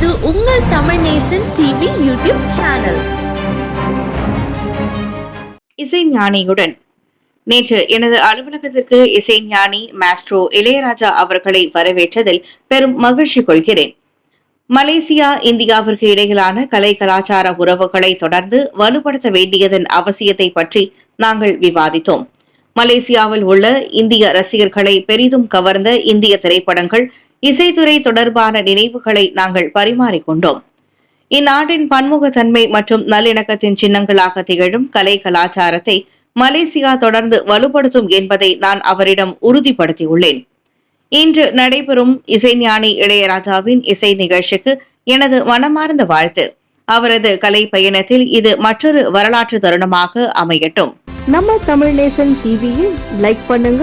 இது உங்கள் Tamil Nesan TV YouTube channel. இசை ஞானியுடன். நேற்று எனது அலுவலகத்திற்கு இசை ஞானி மாஸ்ட்ரோ இளையராஜா அவர்களை வரவேற்றதில் பெரும் மகிழ்ச்சி கொள்கிறேன். மலேசியா இந்தியாவிற்கு இடையிலான கலை கலாச்சார உறவுகளை தொடர்ந்து வலுப்படுத்த வேண்டியதன் அவசியத்தை பற்றி நாங்கள் விவாதித்தோம். மலேசியாவில் உள்ள இந்திய ரசிகர்களை பெரிதும் கவர்ந்த இந்திய திரைப்படங்கள் இசைத்துறை தொடர்பான நினைவுகளை நாங்கள் பரிமாறிக்கொண்டோம். இந்நாட்டின் பன்முகத்தன்மை மற்றும் நல்லிணக்கத்தின் சின்னங்களாக திகழும் கலை கலாச்சாரத்தை மலேசியா தொடர்ந்து வலுப்படுத்தும் என்பதை நான் அவரிடம் உறுதிப்படுத்தியுள்ளேன். இன்று நடைபெறும் இசைஞானி இளையராஜாவின் இசை நிகழ்ச்சிக்கு எனது மனமார்ந்த வாழ்த்து. அவரது கலை பயணத்தில் இது மற்றொரு வரலாற்று தருணமாக அமையட்டும். நம்ம தமிழ் நேசன் டிவியை லைக் பண்ணுங்க.